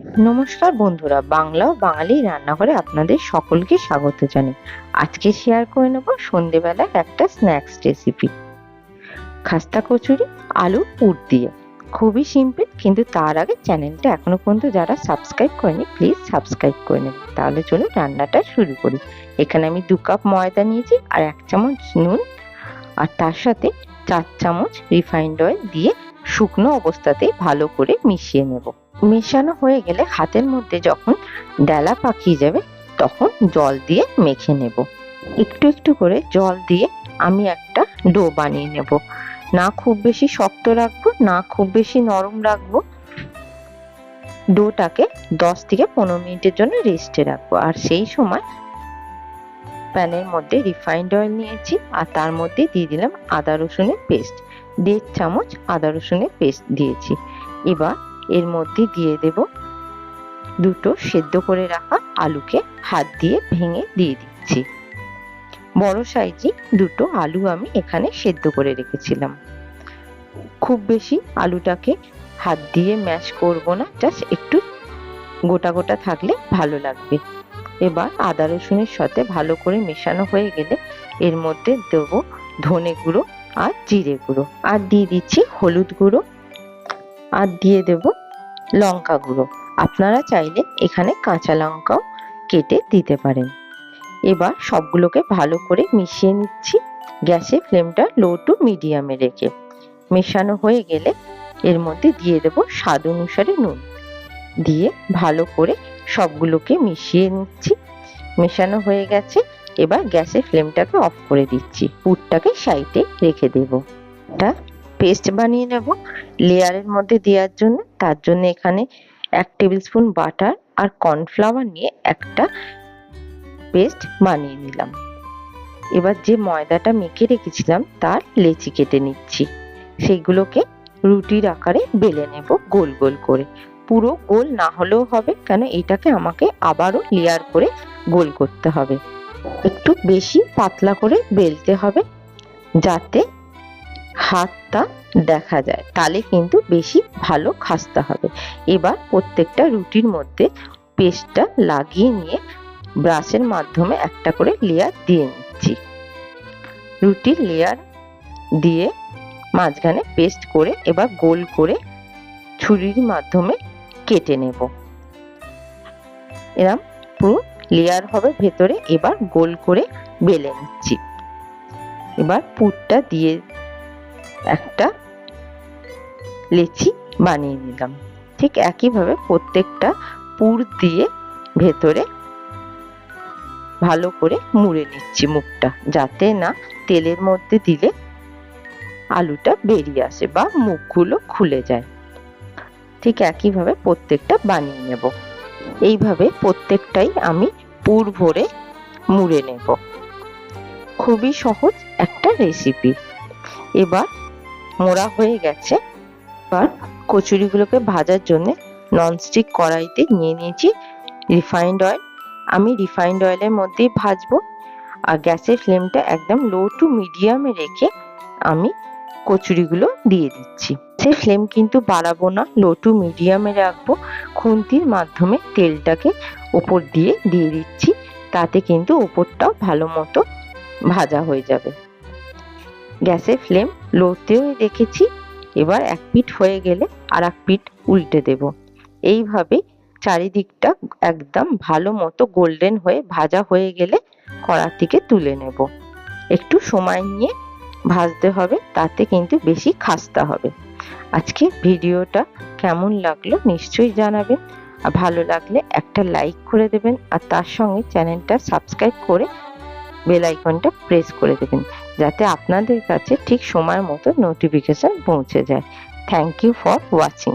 নমস্কার বন্ধুরা, বাংলা ও বাঙালি রান্নাঘরে আপনাদের সকলকে স্বাগত জানাই। আজকে শেয়ার করে নেব সন্ধেবেলার একটা স্ন্যাক্স রেসিপি খাস্তা কচুরি আলু পুর দিয়ে। খুবই সিম্পল কিন্তু তার আগে চ্যানেলটা এখনও পর্যন্ত যারা সাবস্ক্রাইব করেনি প্লিজ সাবস্ক্রাইব করে নেবেন। তাহলে চলুন রান্নাটা শুরু করি। এখানে আমি দু কাপ ময়দা নিয়েছি আর এক চামচ নুন। আর তার সাথে চার চামচ রিফাইন্ড অয়েল দিয়ে শুকনো অবস্থাতেই ভালো করে মিশিয়ে নেব। মেশানো হয়ে গেলে হাতের মধ্যে যখন ডালা পাকিয়ে যাবে, তখন জল দিয়ে মেখে নেব। একটু একটু করে জল দিয়ে আমি একটা ডো বানিয়ে নেব। না খুব বেশি শক্ত রাখব, না খুব বেশি নরম রাখব। ডোটাকে দশ থেকে পনেরো মিনিটের জন্য রেস্টে রাখব। আর সেই সময় প্যানের মধ্যে রিফাইন্ড অয়েল নিয়েছি আর তার মধ্যে দিয়ে দিলাম আদা রসুনের পেস্ট। দেড় চামচ আদা রসুনের পেস্ট দিয়েছি। এবার এর মধ্যে দিয়ে দেব দুটো সেদ্ধ করে রাখা আলুকে হাত দিয়ে ভেঙে দিয়ে দিচ্ছি। বড় সাইজে দুটো আলু আমি এখানে সেদ্ধ করে রেখেছিলাম। খুব বেশি আলুটাকে হাত দিয়ে ম্যাশ করব না জাস্ট একটু গোটা গোটা থাকলে ভালো লাগবে। এবার আদা রসুনের সাথে ভালো করে মেশানো হয়ে গেলে এর মধ্যে দেব ধনে গুঁড়ো আর জিরে গুঁড়ো। আর দিয়ে দিচ্ছি হলুদ গুঁড়ো। আর দিয়ে দেব লঙ্কা গুঁড়ো। আপনারা চাইলে এখানে কাঁচা লঙ্কাও কেটে দিতে পারেন। এবার সবগুলোকে ভালো করে মিশিয়ে নিচ্ছি। গ্যাসের ফ্লেমটা লো টু মিডিয়ামে রেখে। মেশানো হয়ে গেলে এর মধ্যে দিয়ে দেব স্বাদ অনুসারে নুন। দিয়ে ভালো করে সবগুলোকে মিশিয়ে নিচ্ছি। মেশানো হয়ে গেছে। এবার গ্যাসের ফ্লেমটাকে অফ করে দিচ্ছি। পুরটাকে সাইডে রেখে দেব। পেস্ট বানিয়ে নেব লেয়ারের মধ্যে দেওয়ার জন্য। তার জন্য এখানে এক টেবিল স্পুন বাটার আর কর্নফ্লাওয়ার নিয়ে একটা পেস্ট বানিয়ে নিলাম। এবার যে ময়দাটা মেখে রেখেছিলাম, তার লেচি কেটে নিচ্ছি। সেইগুলোকে রুটির আকারে বেলে নেব গোল গোল করে। পুরো গোল না হলেও হবে, কেন এটাকে আমাকে আবারও লেয়ার করে গোল করতে হবে। একটু বেশি পাতলা করে বেলতে হবে, যাতে হাতটা দেখা যায় তাহলে কিন্তু বেশি ভালো খাস্তা হবে। এবার প্রত্যেকটা রুটির মধ্যে পেস্টটা লাগিয়ে নিয়ে ব্রাশের মাধ্যমে একটা করে লেয়ার দিয়ে নিচ্ছি। রুটির লেয়ার দিয়ে মাঝখানে পেস্ট করে এবার গোল করে ছুরির মাধ্যমে কেটে নেব। এরম পুরো লেয়ার হবে ভেতরে, এবার গোল করে বেলে নিচ্ছি। এবার পুরটা দিয়ে একটা লেচি বানিয়ে নিলাম। ঠিক একইভাবে প্রত্যেকটা পুর দিয়ে ভেতরে ভালো করে মুড়ে নিচ্ছি মুখটা, যাতে না তেলের মধ্যে দিলে আলুটা বেরিয়ে আসে বা মুখগুলো খুলে যায়। ঠিক একইভাবে প্রত্যেকটা বানিয়ে নেব। এইভাবে প্রত্যেকটাই আমি পুর ভরে মুড়ে নেব। খুবই সহজ একটা রেসিপি এবার মোড়া হয়ে গেছে। এবার কচুরিগুলোকে ভাজার জন্য ননস্টিক কড়াইতে নিয়ে নিয়েছি রিফাইন্ড অয়েল আমি রিফাইন্ড অয়েলের মধ্যেই ভাজবো। আর গ্যাসের ফ্লেমটা একদম লো টু মিডিয়ামে রেখে আমি কচুরিগুলো দিয়ে দিচ্ছি। সে ফ্লেম কিন্তু বাড়াবো না লো টু মিডিয়ামে রাখব। খুন্তির মাধ্যমে তেলটাকে ওপর দিয়ে দিয়ে দিচ্ছি। তাতে কিন্তু ওপরটাও ভালো মতো ভাজা হয়ে যাবে। গ্যাসের ফ্লেম লোতেও রেখেছি এবার এক পিঠ হয়ে গেলে আর এক পিঠ উল্টে দেব। এইভাবে চারিদিকটা একদম ভালো মতো গোল্ডেন হয়ে ভাজা হয়ে গেলে কড়া থেকে তুলে নেব। একটু সময় নিয়ে ভাজতে হবে, তাতে কিন্তু বেশি খাস্তা হবে। আজকে ভিডিওটা কেমন লাগল নিশ্চয়ই জানাবেন। আর ভালো লাগলে একটা লাইক করে দেবেন, আর তার সঙ্গে চ্যানেলটা সাবস্ক্রাইব করে বেল আইকনটা প্রেস করে দেবেন। যাতে আপনাদের কাছে ঠিক সময় মতো নোটিফিকেশন পৌঁছে যায়। Thank you for watching